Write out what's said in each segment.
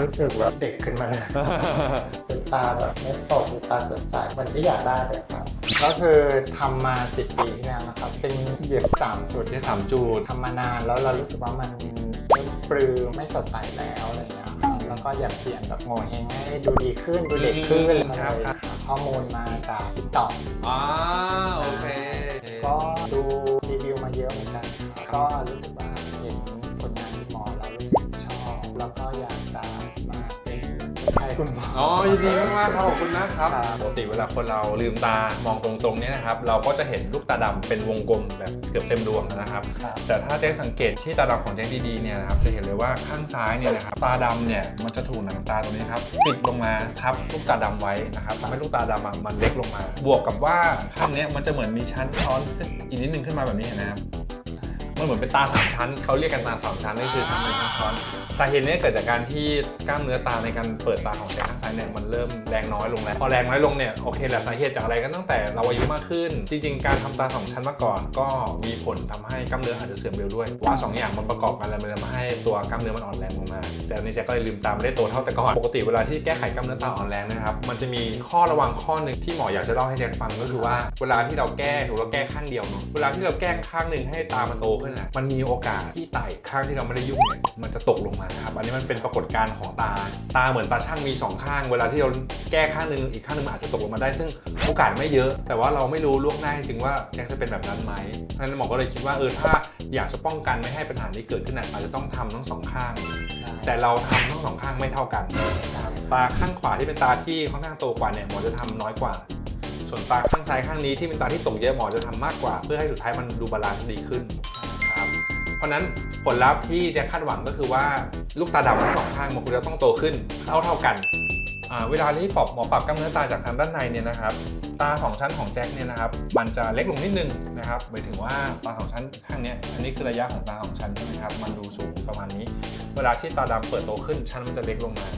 รู้สึกแบบเด็กขึ้นมาเลย เป็นตาแบบไม่ตกเป็นตาสดใสเหมันที่อยากได้เลยครับ ก็คือทำมา 10 ปีที่แล้วนะครับ เป็นเหยียบ3จุดที่ถามจูดทำมานานแล้วเรารู้สึกว่ามันไม่ปรือไม่สดใสแล้วอะไรอย่างเงี้ยครับแล้วก็อยากเปลี่ยนแบบโงเฮงให้ดูดีขึ้นดูเด็กขึ้นอะไรอย่างครับเลยครับหาข้อมูลมาจากติ๊กต็อกอ่าโอเค ก็ดูรีวิวมาเยอะเหมือนกันครับก็รู้สึก แล้วก็อยากจะมาเป็นใครคุณหมออ๋อยินดีมากๆครับขอบคุณนะครับครับปกติเวลาคนเราลืมตามองตรงๆเนี่ยนะครับ เราก็จะเห็นลูกตาดำเป็นวงกลมแบบเกือบเต็มดวงนะครับ ครับแต่ถ้าแจ้งสังเกตที่ตาดำของแจ้งดีๆเนี่ยนะครับจะเห็นเลยว่าข้างซ้ายเนี่ยนะครับตาดำเนี่ยมันจะถูกหนังตาตรงนี้ครับปิดลงมาทับลูกตาดำไว้นะครับทำให้ลูกตาดำอะมันเล็กลงมา บวกกับว่าข้างเนี้ยมันจะเหมือนมีชั้นซ้อนขึ้นอีกนิดนึงขึ้นมาแบบนี้เห็นไหมครับมันเหมือนเป็นตาสามชั้นเขาเรียกกันตาสามชั้นนี่คือทำเป็นชั้นซ้อน สาเหตุนี้เกิดจากการที่กล้ามเนื้อตาในการเปิดตาของแจ้งข้างซ้ายเนี่ยมันเริ่มแรงน้อยลงแล้ว พอแรงน้อยลงเนี่ยโอเคแหละสาเหตุจากอะไรก็ตั้งแต่เราอายุมากขึ้น จริง ๆ การทำตาสองชั้นมาก่อน ก็มีผลทำให้กล้ามเนื้ออาจจะเสื่อมเร็วด้วยว่าสองอย่างมันประกอบกันแล้วมันเลยมาให้ตัวกล้ามเนื้อมันอ่อนแรงลงมา แต่อันแจ็คก็เลยลืมตาไม่ได้โตเท่าแต่ก่อนปกติเวลาที่แก้ไขกล้ามเนื้อตาอ่อนแรงนะครับมันจะมีข้อระวังข้อหนึ่งที่หมออยากจะเล่าให้แจ็คฟังก็คือว่าเวลาที่เราแก้ถูกเราแก้ข้างเดียวเนอะเวลาที่เราแก้ข้างหนึ่งให้ตามันโตขึ้นน่ะมันมีโอกาสที่ไตข้างที่เราไม่ได้ยุ่งเนี่ยมันจะตกลงมาครับอันนี้มันเป็นปรากฏการณ์ของตา ตาเหมือนตาช่างมีสองข้าง เวลาที่เราแก้ข้างนึงอีกข้างนึงมันอาจจะตกลงมาได้ ซึ่งโอกาสไม่เยอะ แต่ว่าเราไม่รู้ล่วงหน้าจริงว่าแจ็คจะเป็นแบบนั้นไหมเพราะฉะนั้นหมอก็เลยคิดว่าเออถ้าอยากจะป้องกันไม่ให้ปัญหานี้เกิดขึ้นอาจจะต้องทำทั้งสองข้าง แต่เราทำทั้งสองข้างไม่เท่ากันตาข้างขวาที่เป็นตาที่ค่อนข้างโตกว่าเนี่ยหมอจะทำน้อยกว่าส่วนตาข้างซ้ายข้างนี้ที่เป็นตาที่ตกเยอะหมอจะทำมากกว่า เพื่อให้สุดท้ายมันดูบาลานซ์ดีขึ้น ราะนั้นผลลัพธ์ที่จะคาดหวังก็คือว่าลูกตาดำทั้งสองข้างมันควรจะต้องโตขึ้นเท่าเท่าๆกันเวลาที่ปรับหมอปรับกล้ามเนื้อตาจากทางด้านในเนี่ยนะครับ ตาสองชั้นของแจ็คเนี่ยนะครับ มันจะเล็กลงนิดนึงนะครับหมายถึงว่าตาสองชั้นข้างนี้อันนี้คือระยะของตาสองชั้นใช่ไหมครับ มันดูสูงประมาณนี้ เวลาที่ตาดำเปิดโตขึ้นชั้นมันจะเล็กลงมา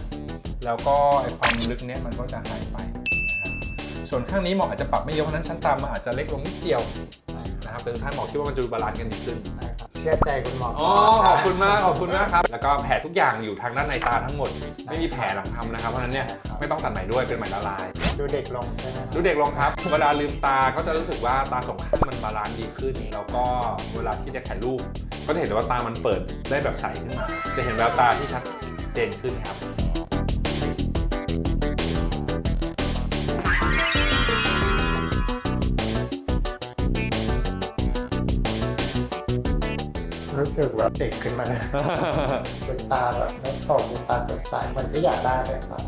แล้วก็ไอความลึกเนี้ยมันก็จะหายไปนะครับส่วนข้างนี้หมออาจจะปรับไม่เยอะเพราะนั้นชั้นตามันอาจจะเล็กลงนิดเดียวนะครับแต่สุดท้ายหมอคิดว่ามันจะดูบาลานซ์กันดีขึ้น ชื่อใจคุณหมออ๋อขอบคุณมากขอบคุณมากครับ แล้วก็แผลทุกอย่างอยู่ทางด้านในตาทั้งหมด ไม่มีแผลหลังทำนะครับเพราะฉะนั้นเนี่ยไม่ต้องตัดไหนด้วยเป็นไหมละลาย ดูเด็กลงใช่ไหมครับดูเด็กลงครับ เวลาลืมตาก็จะรู้สึกว่าตาสองข้างมันบาลานซ์ดีขึ้นแล้วก็เวลาที่จะถ่ายรูปก็จะเห็นว่าตามันเปิดได้แบบใสขึ้นมาจะเห็นแววตาที่ชัดเจนขึ้นครับ รู้สึกแบบเด็กขึ้นมาเลยเป็นตาแบบไม่ตกเป็นตาสดใสเหมันที่อยากได้เลยครับ